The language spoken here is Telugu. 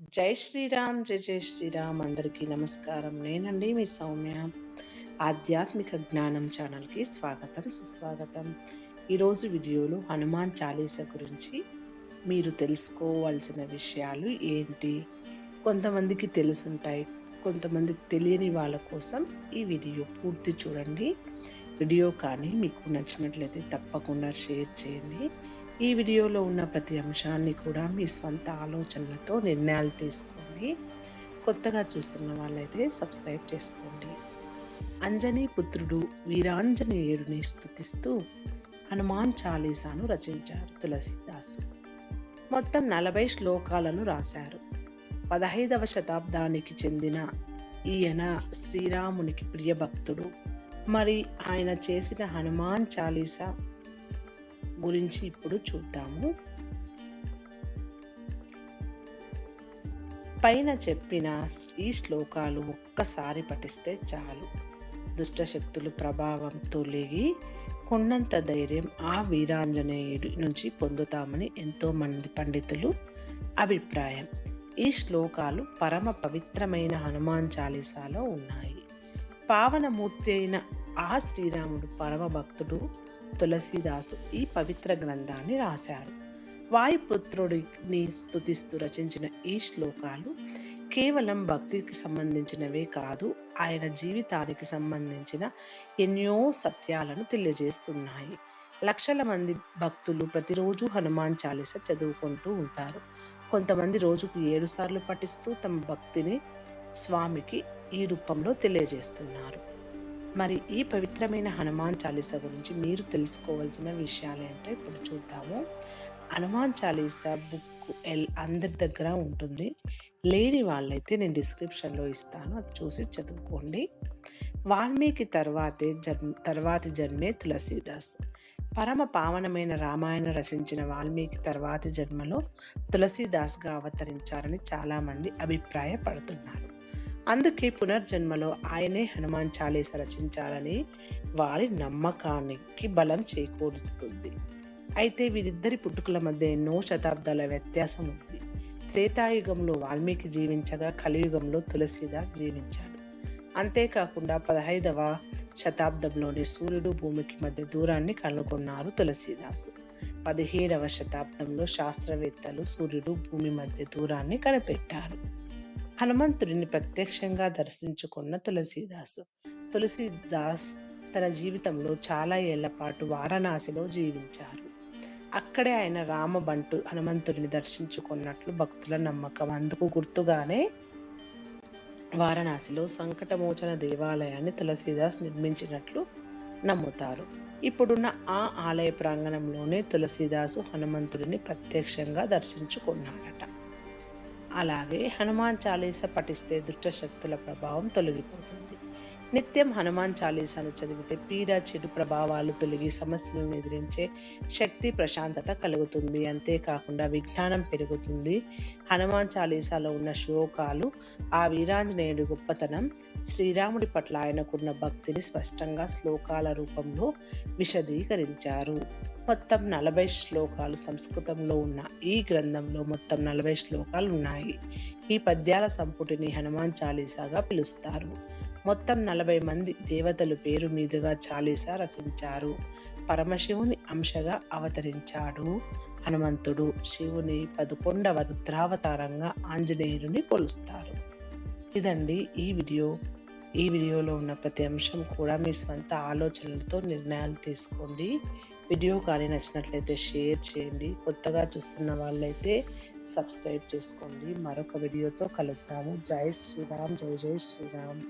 జై శ్రీరామ్ జై జై శ్రీరామ్. అందరికీ నమస్కారం. నేనండి మీ సౌమ్య. ఆధ్యాత్మిక జ్ఞానం ఛానల్కి స్వాగతం సుస్వాగతం. ఈరోజు వీడియోలో హనుమాన్ చాలీస గురించి మీరు తెలుసుకోవాల్సిన విషయాలు ఏంటి? కొంతమందికి తెలుసుంటాయి కొంతమందికి తెలియని వాళ్ళ కోసం ఈ వీడియో పూర్తి చూడండి. వీడియో కానీ మీకు నచ్చినట్లయితే తప్పకుండా షేర్ చేయండి. ఈ వీడియోలో ఉన్న ప్రతి అంశాన్ని కూడా మీ స్వంత ఆలోచనలతో నిర్ణయాలు తీసుకోండి. కొత్తగా చూస్తున్న వాళ్ళైతే సబ్స్క్రైబ్ చేసుకోండి. అంజనీ పుత్రుడు వీరాంజనేయుడిని స్థుతిస్తూ హనుమాన్ చాలీసాను రచించారు తులసీదాసు. మొత్తం నలభై శ్లోకాలను రాశారు. పదహైదవ శతాబ్దానికి చెందిన ఈయన శ్రీరామునికి ప్రియభక్తుడు. మరి ఆయన చేసిన హనుమాన్ చాలీసా గురించి ఇప్పుడు చూద్దాము. పైన చెప్పిన ఈ శ్లోకాలు ఒక్కసారి పఠిస్తే చాలు. దుష్టశక్తులు ప్రభావం తొలగి కొండంత ధైర్యం ఆ వీరాంజనేయుడి నుంచి పొందుతామని ఎంతో మంది పండితులు అభిప్రాయం. ఈ శ్లోకాలు పరమ పవిత్రమైన హనుమాన్ చాలీసాలో ఉన్నాయి. పావనమూర్తి అయిన ఆ శ్రీరాముడు పరమ భక్తుడు తులసీదాసు ఈ పవిత్ర గ్రంథాన్ని రాశారు. వాయుపుత్రుడిని స్థుతిస్తూ రచించిన ఈ శ్లోకాలు కేవలం భక్తికి సంబంధించినవే కాదు ఆయన జీవితానికి సంబంధించిన ఎన్నో సత్యాలను తెలియజేస్తున్నాయి. లక్షల మంది భక్తులు ప్రతిరోజు హనుమాన్ చాలీస చదువుకుంటూ ఉంటారు. కొంతమంది రోజుకు ఏడు సార్లు పఠిస్తూ తమ భక్తిని స్వామికి ఈ రూపంలో తెలియజేస్తున్నారు. మరి ఈ పవిత్రమైన హనుమాన్ చాలీస గురించి మీరు తెలుసుకోవాల్సిన విషయాలు ఏంటో ఇప్పుడు చూద్దాము. హనుమాన్ చాలీస బుక్ ఎల్ అందరి దగ్గర ఉంటుంది. లేని వాళ్ళైతే నేను డిస్క్రిప్షన్లో ఇస్తాను. అది చూసి చదువుకోండి. వాల్మీకి తర్వాతే జన్మ తర్వాతి జన్మే తులసీదాస్. పరమ పావనమైన రామాయణ రచించిన వాల్మీకి తర్వాతి జన్మలో తులసీదాస్గా అవతరించారని చాలామంది అభిప్రాయపడుతున్నారు. అందుకే పునర్జన్మలో ఆయనే హనుమాన్ చాలీస రచించాలని వారి నమ్మకానికి బలం చేకూరుస్తుంది. అయితే వీరిద్దరి పుట్టుకల మధ్య ఎన్నో శతాబ్దాల వ్యత్యాసం ఉంది. త్రేతాయుగంలో వాల్మీకి జీవించగా కలియుగంలో తులసీదాస్ జీవించాడు. అంతేకాకుండా పదహైదవ శతాబ్దంలోని సూర్యుడు భూమికి మధ్య దూరాన్ని కనుగొన్నారు తులసీదాసు. పదిహేడవ శతాబ్దంలో శాస్త్రవేత్తలు సూర్యుడు భూమి మధ్య దూరాన్ని కనిపెట్టారు. హనుమంతుడిని ప్రత్యక్షంగా దర్శించుకున్న తులసీదాస్. తులసీదాస్ తన జీవితంలో చాలా ఏళ్ళ పాటు వారణాసిలో జీవించారు. అక్కడే ఆయన రామబంటు హనుమంతుడిని దర్శించుకున్నట్లు భక్తుల నమ్మకం. అందుకు గుర్తుగానే వారణాసిలో సంకటమోచన దేవాలయాన్ని తులసీదాస్ నిర్మించినట్లు నమ్ముతారు. ఇప్పుడున్న ఆ ఆలయ ప్రాంగణంలోనే తులసీదాసు హనుమంతుడిని ప్రత్యక్షంగా దర్శించుకున్నాడట. అలాగే హనుమాన్ చాలీస పఠిస్తే దుష్టశక్తుల ప్రభావం తొలగిపోతుంది. నిత్యం హనుమాన్ చాలీసాను చదివితే పీడ చెడు ప్రభావాలు తొలగి సమస్యలను ఎదిరించే శక్తి ప్రశాంతత కలుగుతుంది. అంతేకాకుండా విజ్ఞానం పెరుగుతుంది. హనుమాన్ చాలీసాలో ఉన్న శ్లోకాలు ఆ వీరాంజనేయుడి గొప్పతనం శ్రీరాముడి పట్ల ఆయనకున్న భక్తిని స్పష్టంగా శ్లోకాల రూపంలో విశదీకరించారు. మొత్తం నలభై శ్లోకాలు సంస్కృతంలో ఉన్న ఈ గ్రంథంలో మొత్తం నలభై శ్లోకాలు ఉన్నాయి. ఈ పద్యాల సంపుటిని హనుమాన్ చాలీసాగా పిలుస్తారు. మొత్తం నలభై మంది దేవతలు పేరు మీదుగా చాలీసా రచించారు. పరమశివుని అంశగా అవతరించాడు. హనుమంతుడు శివుని పదకొండవ రుద్రావతారంగా ఆంజనేయుని కొలుస్తారు. ఇదండి ఈ వీడియో. ఈ వీడియోలో ఉన్న ప్రతి అంశం కూడా మీ స్వంత ఆలోచనలతో నిర్ణయాలు తీసుకోండి. వీడియో కానీ నచ్చినట్లయితే షేర్ చేయండి. కొత్తగా చూస్తున్న వాళ్ళైతే సబ్స్క్రైబ్ చేసుకోండి. మరొక వీడియోతో కలుద్దాము. జై శ్రీరామ్. జై జై శ్రీరామ్.